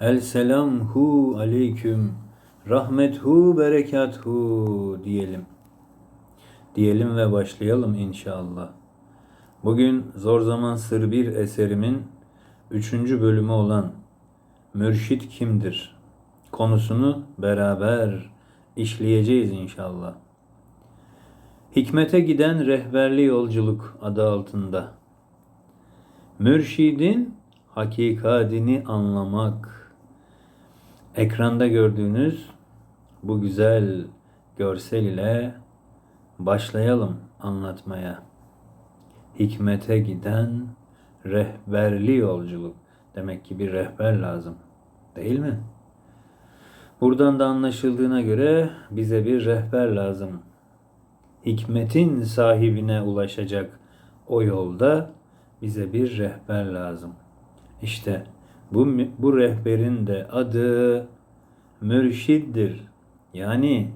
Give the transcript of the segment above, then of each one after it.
El selamhu aleyküm. Rahmethu berekathu diyelim. Diyelim ve başlayalım inşallah. Bugün Zor Zaman Sır bir eserimin üçüncü bölümü olan Mürşit kimdir? konusunu beraber işleyeceğiz inşallah. Hikmete giden rehberli yolculuk adı altında. Mürşidin hakikatini anlamak. Ekranda gördüğünüz bu güzel görsel ile başlayalım anlatmaya. Hikmete giden rehberli yolculuk. Demek ki bir rehber lazım. Değil mi? Buradan da anlaşıldığına göre bize bir rehber lazım. Hikmetin sahibine ulaşacak o yolda bize bir rehber lazım. İşte bu, bu rehberin de adı mürşiddir. Yani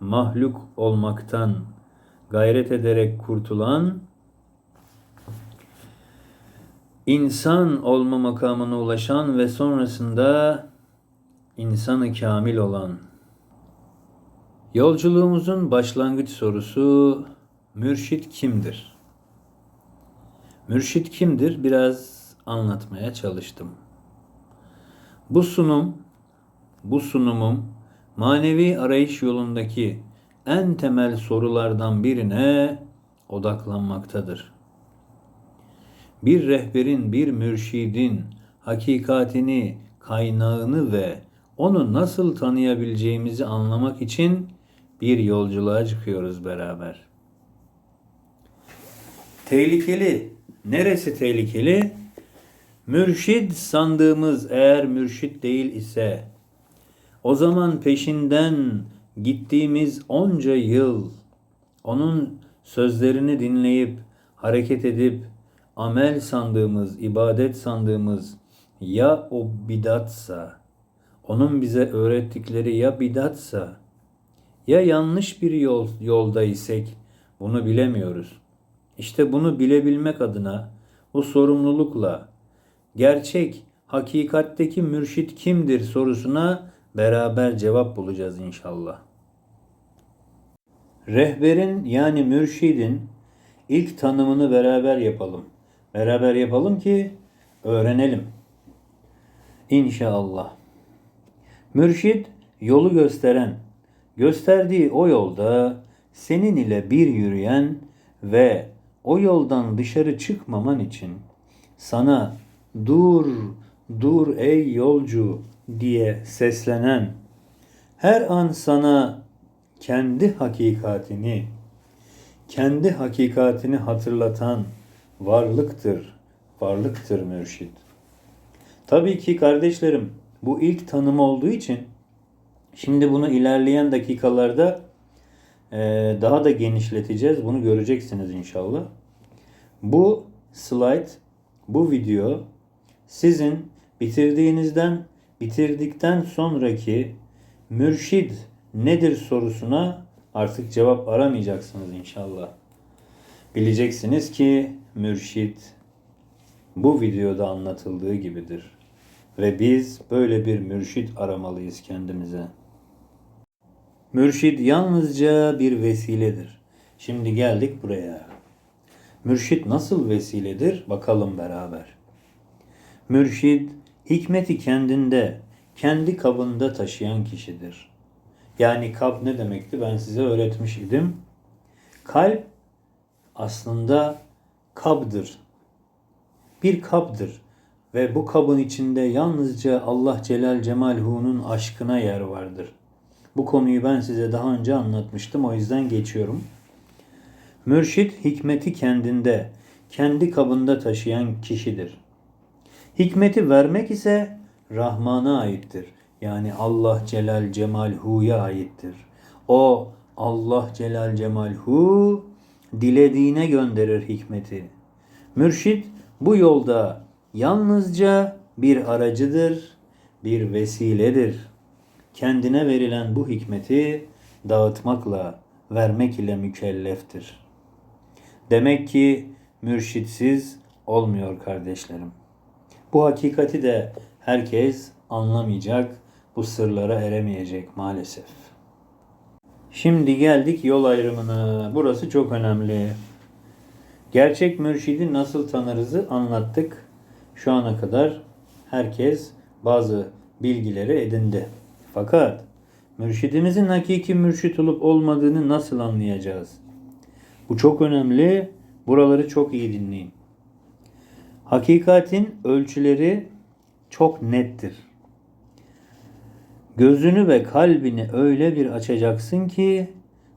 mahluk olmaktan gayret ederek kurtulan insan olma makamına ulaşan ve sonrasında insanı kamil olan. Yolculuğumuzun başlangıç sorusu mürşit kimdir? Mürşit kimdir? Biraz anlatmaya çalıştım. Bu sunum, bu sunumum manevi arayış yolundaki en temel sorulardan birine odaklanmaktadır. Bir rehberin, bir mürşidin hakikatini, kaynağını ve onu nasıl tanıyabileceğimizi anlamak için bir yolculuğa çıkıyoruz beraber. Tehlikeli. Neresi tehlikeli? Mürşid sandığımız eğer mürşid değil ise o zaman peşinden gittiğimiz onca yıl onun sözlerini dinleyip hareket edip amel sandığımız, ibadet sandığımız ya o bidatsa, onun bize öğrettikleri ya bidatsa, ya yanlış bir yol, yolda isek bunu bilemiyoruz. İşte bunu bilebilmek adına bu sorumlulukla gerçek, hakikatteki mürşit kimdir sorusuna beraber cevap bulacağız inşallah. Rehberin yani mürşidin ilk tanımını beraber yapalım. Beraber yapalım ki öğrenelim. İnşallah. Mürşid yolu gösteren, gösterdiği o yolda senin ile bir yürüyen ve o yoldan dışarı çıkmaman için sana dur, dur ey yolcu diye seslenen, her an sana kendi hakikatini, kendi hakikatini hatırlatan varlıktır, varlıktır mürşid. Tabii ki kardeşlerim bu ilk tanım olduğu için şimdi bunu ilerleyen dakikalarda e, daha da genişleteceğiz. Bunu göreceksiniz inşallah. Bu slide, bu video sizin bitirdiğinizden bitirdikten sonraki mürşid nedir sorusuna artık cevap aramayacaksınız inşallah. Bileceksiniz ki mürşid bu videoda anlatıldığı gibidir. Ve biz böyle bir mürşit aramalıyız kendimize. Mürşit yalnızca bir vesiledir. Şimdi geldik buraya. Mürşit nasıl vesiledir? Bakalım beraber. Mürşid hikmeti kendinde, kendi kabında taşıyan kişidir. Yani kab ne demekti? Ben size öğretmiş idim. Kalp aslında kabdır. Bir kabdır. Ve bu kabın içinde yalnızca Allah Celal Cemaluhu'nun aşkına yer vardır. Bu konuyu ben size daha önce anlatmıştım o yüzden geçiyorum. Mürşit hikmeti kendinde, kendi kabında taşıyan kişidir. Hikmeti vermek ise Rahman'a aittir. Yani Allah Celal Cemalhu'ya aittir. O Allah Celal Cemalhu dilediğine gönderir hikmeti. Mürşit bu yolda yalnızca bir aracıdır, bir vesiledir. Kendine verilen bu hikmeti dağıtmakla, vermek ile mükelleftir. Demek ki mürşitsiz olmuyor kardeşlerim. Bu hakikati de herkes anlamayacak, bu sırlara eremeyecek maalesef. Şimdi geldik yol ayrımına. Burası çok önemli. Gerçek mürşidi nasıl tanırızı anlattık. Şu ana kadar herkes bazı bilgileri edindi. Fakat mürşidimizin hakiki mürşit olup olmadığını nasıl anlayacağız? Bu çok önemli. Buraları çok iyi dinleyin. Hakikatin ölçüleri çok nettir. Gözünü ve kalbini öyle bir açacaksın ki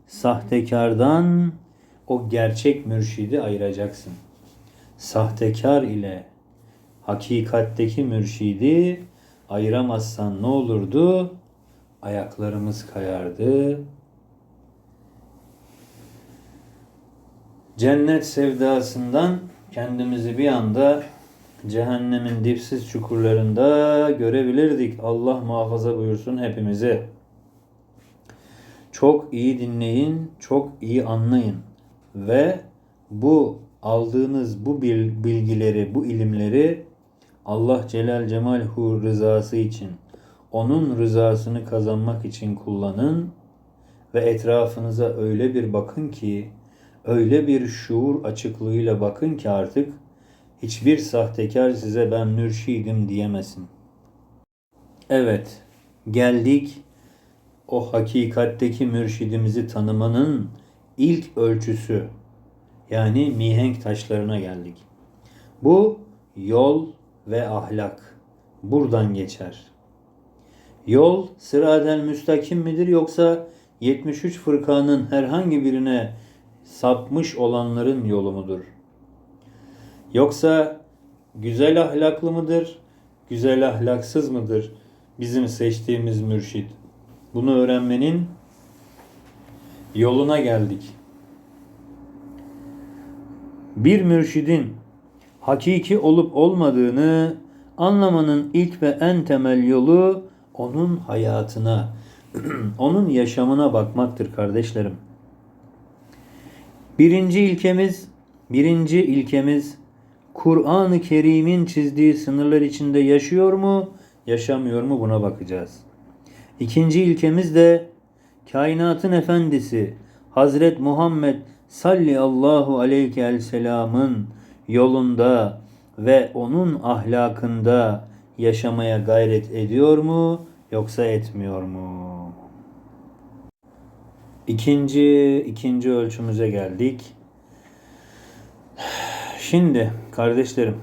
sahtekardan o gerçek mürşidi ayıracaksın. Sahtekar ile hakikatteki mürşidi ayıramazsan ne olurdu? Ayaklarımız kayardı. Cennet sevdasından kendimizi bir anda cehennemin dipsiz çukurlarında görebilirdik. Allah muhafaza buyursun hepimizi. Çok iyi dinleyin, çok iyi anlayın ve bu aldığınız bu bil- bilgileri, bu ilimleri Allah Celal Cemaluhu rızası için, onun rızasını kazanmak için kullanın ve etrafınıza öyle bir bakın ki, öyle bir şuur açıklığıyla bakın ki artık hiçbir sahtekar size ben mürşidim diyemesin. Evet, geldik o hakikatteki mürşidimizi tanımanın ilk ölçüsü yani mihenk taşlarına geldik. Bu yol ve ahlak buradan geçer. Yol sıraden müstakim midir yoksa 73 fırkanın herhangi birine sapmış olanların yolu mudur? Yoksa güzel ahlaklı mıdır, güzel ahlaksız mıdır bizim seçtiğimiz mürşid? Bunu öğrenmenin yoluna geldik. Bir mürşidin hakiki olup olmadığını anlamanın ilk ve en temel yolu onun hayatına, onun yaşamına bakmaktır kardeşlerim. Birinci ilkemiz, birinci ilkemiz Kur'an-ı Kerim'in çizdiği sınırlar içinde yaşıyor mu, yaşamıyor mu buna bakacağız. İkinci ilkemiz de kainatın efendisi Hazret Muhammed sallallahu aleyhi ve sellam'ın yolunda ve onun ahlakında yaşamaya gayret ediyor mu yoksa etmiyor mu? İkinci, ikinci ölçümüze geldik. Şimdi kardeşlerim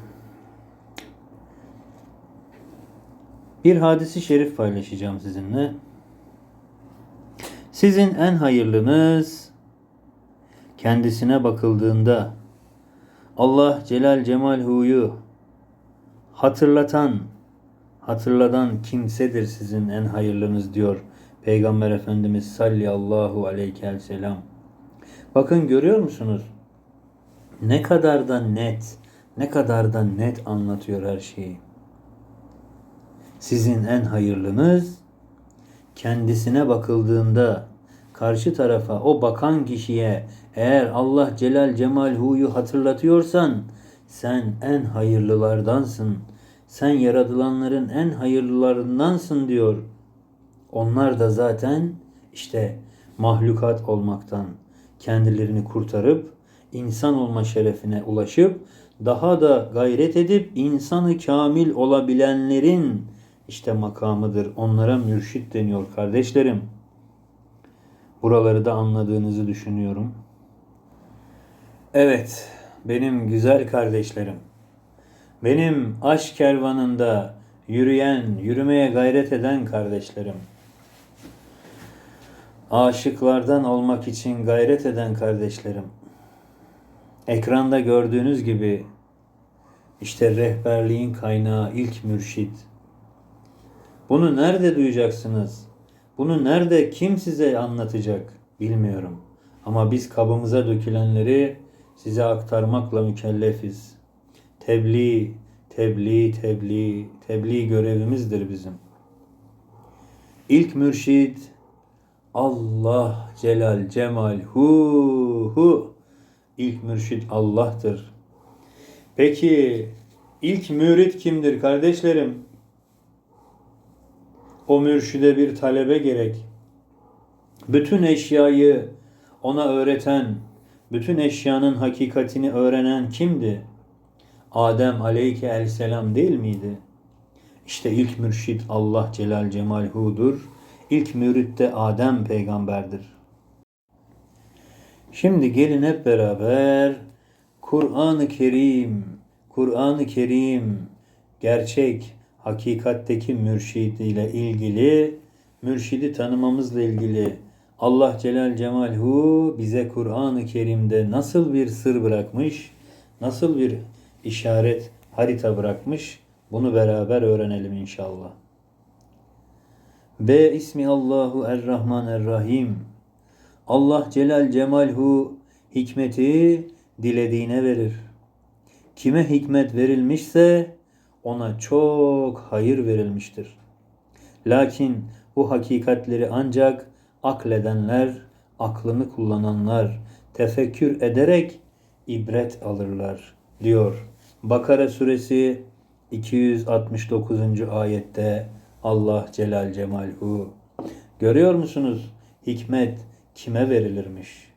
bir hadisi şerif paylaşacağım sizinle. Sizin en hayırlınız kendisine bakıldığında Allah Celal Cemaluhu'yu hatırlatan, hatırladan kimsedir sizin en hayırlınız diyor Peygamber Efendimiz sallallahu aleyhi ve sellem. Bakın görüyor musunuz? Ne kadar da net, ne kadar da net anlatıyor her şeyi. Sizin en hayırlınız kendisine bakıldığında karşı tarafa o bakan kişiye eğer Allah Celal Cemaluhu'yu hatırlatıyorsan sen en hayırlılardansın. Sen yaratılanların en hayırlılarındansın diyor. Onlar da zaten işte mahlukat olmaktan kendilerini kurtarıp insan olma şerefine ulaşıp daha da gayret edip insanı kamil olabilenlerin işte makamıdır. Onlara mürşit deniyor kardeşlerim. Buraları da anladığınızı düşünüyorum. Evet, benim güzel kardeşlerim. Benim aşk kervanında yürüyen, yürümeye gayret eden kardeşlerim. Aşıklardan olmak için gayret eden kardeşlerim. Ekranda gördüğünüz gibi işte rehberliğin kaynağı ilk mürşit. Bunu nerede duyacaksınız? Bunu nerede kim size anlatacak bilmiyorum. Ama biz kabımıza dökülenleri size aktarmakla mükellefiz. Tebliğ, tebliğ, tebliğ, tebliğ görevimizdir bizim. İlk mürşid Allah Celal Cemal hu hu. İlk mürşid Allah'tır. Peki ilk mürit kimdir kardeşlerim? O mürşide bir talebe gerek. Bütün eşyayı ona öğreten, bütün eşyanın hakikatini öğrenen kimdi? Adem aleyke el selam değil miydi? İşte ilk mürşit Allah Celal Cemaluhu'dur. İlk mürit de Adem peygamberdir. Şimdi gelin hep beraber Kur'an-ı Kerim, Kur'an-ı Kerim gerçek hakikatteki mürşid ile ilgili mürşidi tanımamızla ilgili Allah Celal Cemaluhu bize Kur'an-ı Kerim'de nasıl bir sır bırakmış, nasıl bir işaret, harita bırakmış bunu beraber öğrenelim inşallah. B ismi Allahu Er-Rahman Er-Rahim. Allah Celal Cemalhu hikmeti dilediğine verir. Kime hikmet verilmişse ona çok hayır verilmiştir. Lakin bu hakikatleri ancak akledenler, aklını kullananlar tefekkür ederek ibret alırlar diyor. Bakara suresi 269. ayette Allah Celal Cemaluhu. Görüyor musunuz? Hikmet kime verilirmiş?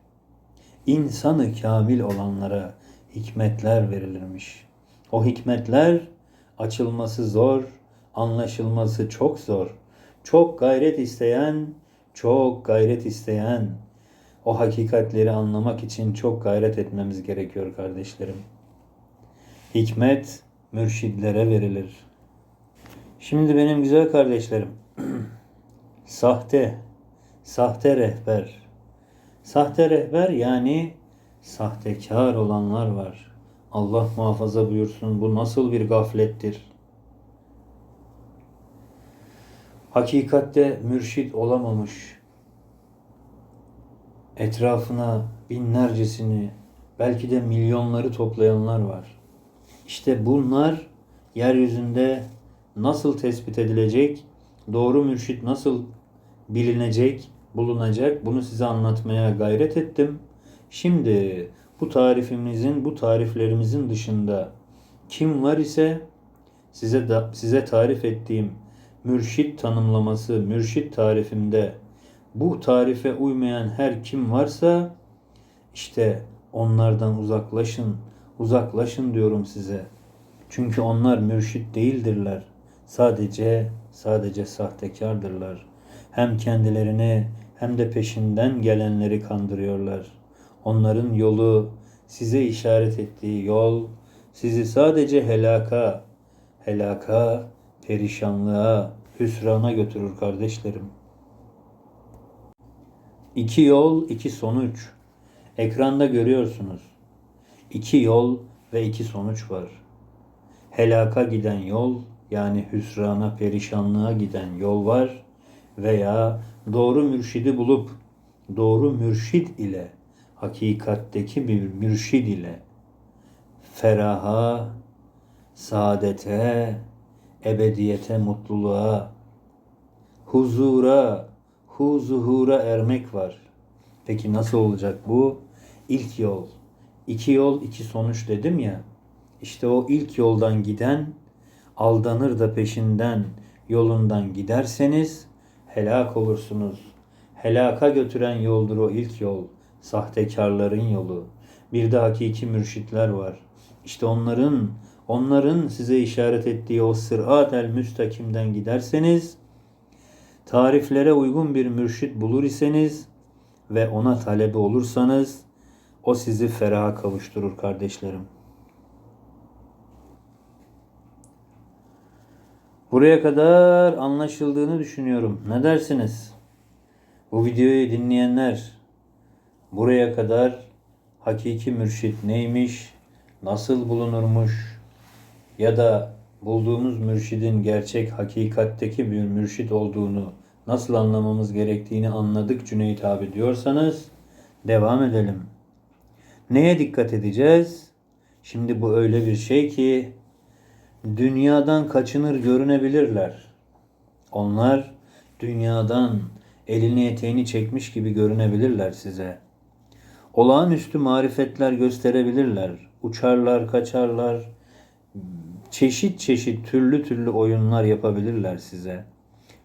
İnsanı kamil olanlara hikmetler verilirmiş. O hikmetler açılması zor, anlaşılması çok zor. Çok gayret isteyen, çok gayret isteyen o hakikatleri anlamak için çok gayret etmemiz gerekiyor kardeşlerim. Hikmet mürşidlere verilir. Şimdi benim güzel kardeşlerim, sahte, sahte rehber, sahte rehber yani sahtekar olanlar var. Allah muhafaza buyursun bu nasıl bir gaflettir. Hakikatte mürşit olamamış, etrafına binlercesini, belki de milyonları toplayanlar var. İşte bunlar yeryüzünde nasıl tespit edilecek, doğru mürşit nasıl bilinecek, bulunacak bunu size anlatmaya gayret ettim. Şimdi bu tarifimizin, bu tariflerimizin dışında kim var ise size da, size tarif ettiğim mürşit tanımlaması, mürşit tarifimde bu tarife uymayan her kim varsa işte onlardan uzaklaşın, uzaklaşın diyorum size. Çünkü onlar mürşit değildirler. Sadece sadece sahtekardırlar. Hem kendilerini hem de peşinden gelenleri kandırıyorlar. Onların yolu size işaret ettiği yol sizi sadece helaka, helaka, perişanlığa, hüsrana götürür kardeşlerim. İki yol, iki sonuç. Ekranda görüyorsunuz. İki yol ve iki sonuç var. Helaka giden yol, yani hüsrana, perişanlığa giden yol var veya doğru mürşidi bulup doğru mürşid ile hakikatteki bir mürşid ile feraha, saadete, ebediyete, mutluluğa, huzura, huzuhura ermek var. Peki nasıl olacak bu? İlk yol. İki yol, iki sonuç dedim ya. İşte o ilk yoldan giden aldanır da peşinden yolundan giderseniz helak olursunuz. Helaka götüren yoldur o ilk yol. Sahtekarların yolu. Bir de hakiki mürşitler var. İşte onların onların size işaret ettiği o sırat el müstakimden giderseniz tariflere uygun bir mürşit bulur iseniz ve ona talebe olursanız o sizi feraha kavuşturur kardeşlerim. Buraya kadar anlaşıldığını düşünüyorum. Ne dersiniz? Bu videoyu dinleyenler buraya kadar hakiki mürşit neymiş, nasıl bulunurmuş ya da bulduğumuz mürşidin gerçek hakikatteki bir mürşit olduğunu nasıl anlamamız gerektiğini anladık Cüneyt abi diyorsanız devam edelim. Neye dikkat edeceğiz? Şimdi bu öyle bir şey ki dünyadan kaçınır görünebilirler. Onlar dünyadan elini eteğini çekmiş gibi görünebilirler size. Olağanüstü marifetler gösterebilirler. Uçarlar, kaçarlar. Çeşit çeşit türlü türlü oyunlar yapabilirler size.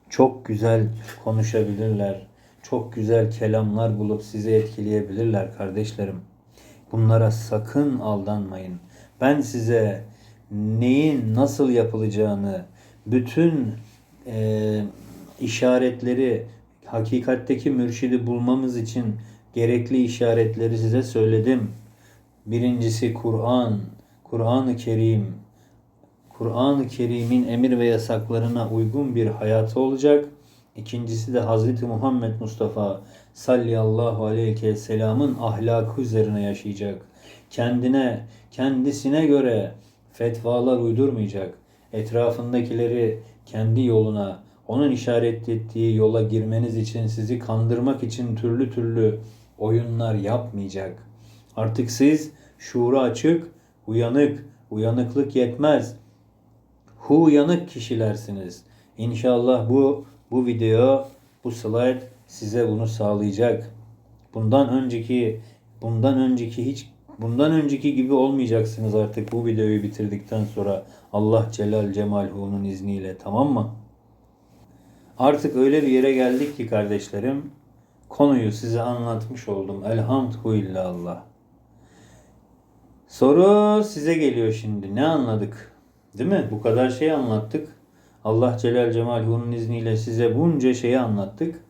Çok güzel konuşabilirler. Çok güzel kelamlar bulup sizi etkileyebilirler kardeşlerim. Bunlara sakın aldanmayın. Ben size neyin nasıl yapılacağını, bütün eee, işaretleri, hakikatteki mürşidi bulmamız için gerekli işaretleri size söyledim. Birincisi Kur'an, Kur'an-ı Kerim, Kur'an-ı Kerim'in emir ve yasaklarına uygun bir hayatı olacak. İkincisi de Hz. Muhammed Mustafa sallallahu aleyhi ve sellem'in ahlakı üzerine yaşayacak. Kendine, kendisine göre fetvalar uydurmayacak. Etrafındakileri kendi yoluna, onun işaret ettiği yola girmeniz için, sizi kandırmak için türlü türlü oyunlar yapmayacak. Artık siz şuuru açık, uyanık, uyanıklık yetmez hu uyanık kişilersiniz. İnşallah bu bu video, bu slide size bunu sağlayacak. Bundan önceki bundan önceki hiç bundan önceki gibi olmayacaksınız artık bu videoyu bitirdikten sonra Allah Celal Cemaluhu'nun izniyle tamam mı? Artık öyle bir yere geldik ki kardeşlerim konuyu size anlatmış oldum. Elhamdülillah. Soru size geliyor şimdi. Ne anladık? Değil mi? Bu kadar şey anlattık. Allah Celal Cemaluhu'nun izniyle size bunca şeyi anlattık.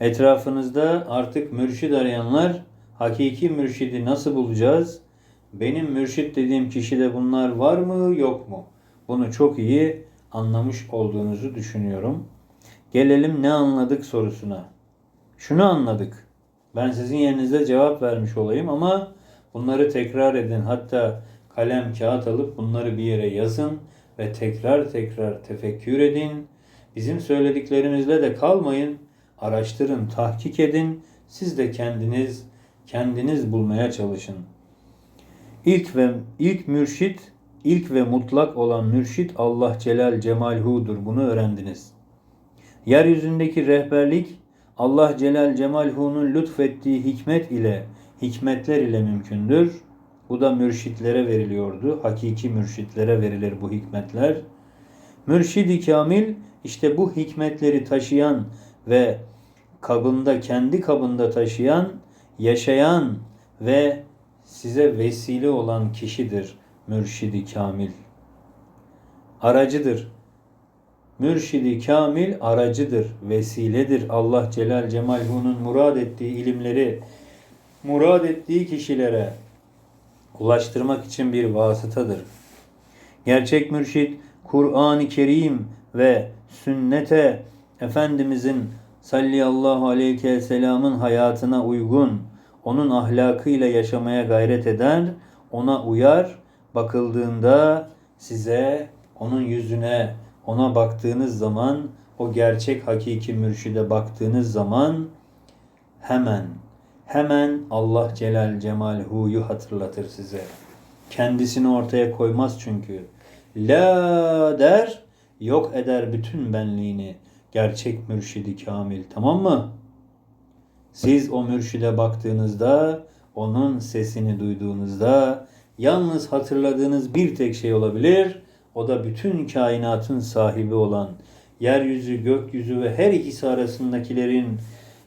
Etrafınızda artık mürşid arayanlar hakiki mürşidi nasıl bulacağız? Benim mürşit dediğim kişide bunlar var mı yok mu? Bunu çok iyi anlamış olduğunuzu düşünüyorum. Gelelim ne anladık sorusuna. Şunu anladık. Ben sizin yerinizde cevap vermiş olayım ama bunları tekrar edin. Hatta kalem kağıt alıp bunları bir yere yazın ve tekrar tekrar tefekkür edin. Bizim söylediklerimizle de kalmayın. Araştırın, tahkik edin. Siz de kendiniz kendiniz bulmaya çalışın. İlk ve ilk mürşit, ilk ve mutlak olan mürşit Allah Celal Cemalhu'dur. Bunu öğrendiniz. Yeryüzündeki rehberlik Allah Celal Cemalhu'nun lütfettiği hikmet ile, hikmetler ile mümkündür. Bu da mürşitlere veriliyordu. Hakiki mürşitlere verilir bu hikmetler. Mürşidi Kamil işte bu hikmetleri taşıyan ve kabında kendi kabında taşıyan, yaşayan ve size vesile olan kişidir mürşidi kamil. Aracıdır. Mürşidi kamil aracıdır, vesiledir. Allah Celal Cemaluhu'nun murad ettiği ilimleri murad ettiği kişilere ulaştırmak için bir vasıtadır. Gerçek mürşit Kur'an-ı Kerim ve sünnete Efendimizin sallallahu aleyhi ve sellem'in hayatına uygun, onun ahlakıyla yaşamaya gayret eder, ona uyar, bakıldığında size onun yüzüne, ona baktığınız zaman, o gerçek hakiki mürşide baktığınız zaman hemen hemen Allah Celal Cemaluhu'yu hatırlatır size. Kendisini ortaya koymaz çünkü. La der, yok eder bütün benliğini. Gerçek mürşidi kamil. Tamam mı? Siz o mürşide baktığınızda, onun sesini duyduğunuzda yalnız hatırladığınız bir tek şey olabilir. O da bütün kainatın sahibi olan, yeryüzü, gökyüzü ve her ikisi arasındakilerin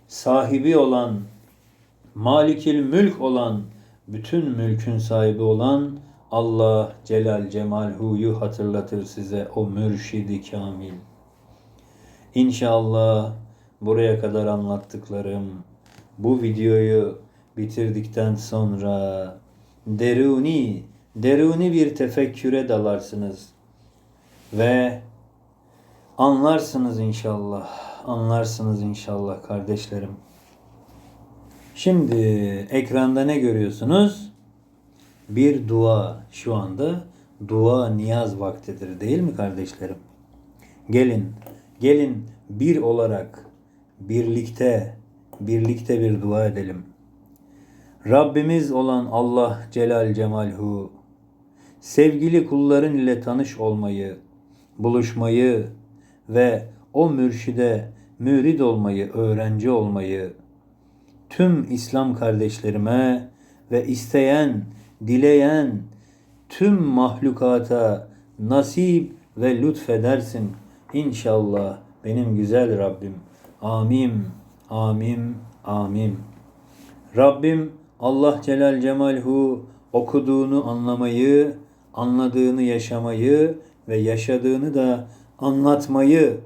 sahibi olan Malikil mülk olan, bütün mülkün sahibi olan Allah Celal Cemalhu'yu hatırlatır size o mürşidi kamil. İnşallah buraya kadar anlattıklarım bu videoyu bitirdikten sonra deruni, deruni bir tefekküre dalarsınız ve anlarsınız inşallah. Anlarsınız inşallah kardeşlerim. Şimdi ekranda ne görüyorsunuz? Bir dua şu anda dua niyaz vaktidir değil mi kardeşlerim? Gelin, gelin bir olarak birlikte birlikte bir dua edelim. Rabbimiz olan Allah Celal Cemalhu sevgili kulların ile tanış olmayı, buluşmayı ve o mürşide mürid olmayı, öğrenci olmayı tüm İslam kardeşlerime ve isteyen, dileyen tüm mahlukata nasip ve lütfedersin. İnşallah benim güzel Rabbim. Amin, amin, amin. Rabbim Allah Celal Cemalhu okuduğunu anlamayı, anladığını yaşamayı ve yaşadığını da anlatmayı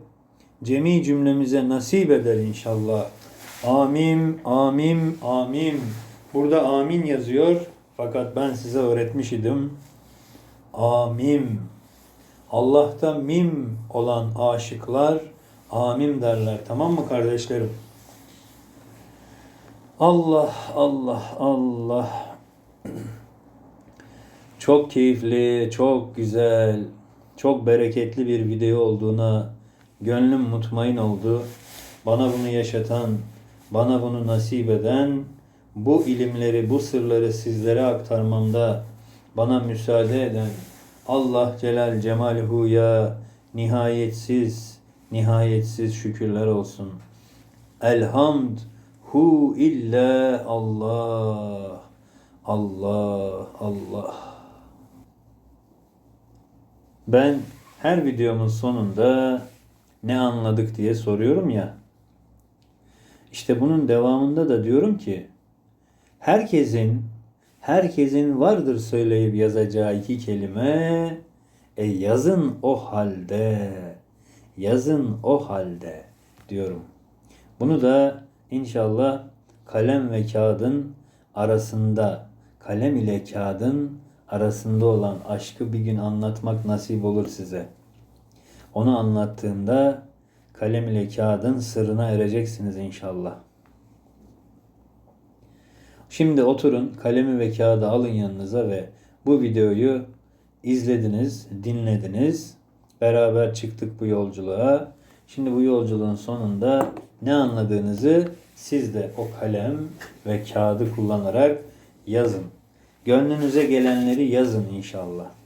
cemi cümlemize nasip eder inşallah. Amin, amin, amin. Burada amin yazıyor fakat ben size öğretmiş idim. Amin. Allah'ta mim olan aşıklar amin derler. Tamam mı kardeşlerim? Allah, Allah, Allah. Çok keyifli, çok güzel, çok bereketli bir video olduğuna gönlüm mutmain oldu. Bana bunu yaşatan, bana bunu nasip eden, bu ilimleri, bu sırları sizlere aktarmamda bana müsaade eden Allah Celal Cemaluhu'ya nihayetsiz, nihayetsiz şükürler olsun. Elhamd hu illa Allah. Allah, Allah. Ben her videomun sonunda ne anladık diye soruyorum ya. İşte bunun devamında da diyorum ki herkesin herkesin vardır söyleyip yazacağı iki kelime e yazın o halde yazın o halde diyorum. Bunu da inşallah kalem ve kağıdın arasında kalem ile kağıdın arasında olan aşkı bir gün anlatmak nasip olur size. Onu anlattığında kalem ile kağıdın sırrına ereceksiniz inşallah. Şimdi oturun kalemi ve kağıdı alın yanınıza ve bu videoyu izlediniz, dinlediniz. Beraber çıktık bu yolculuğa. Şimdi bu yolculuğun sonunda ne anladığınızı siz de o kalem ve kağıdı kullanarak yazın. Gönlünüze gelenleri yazın inşallah.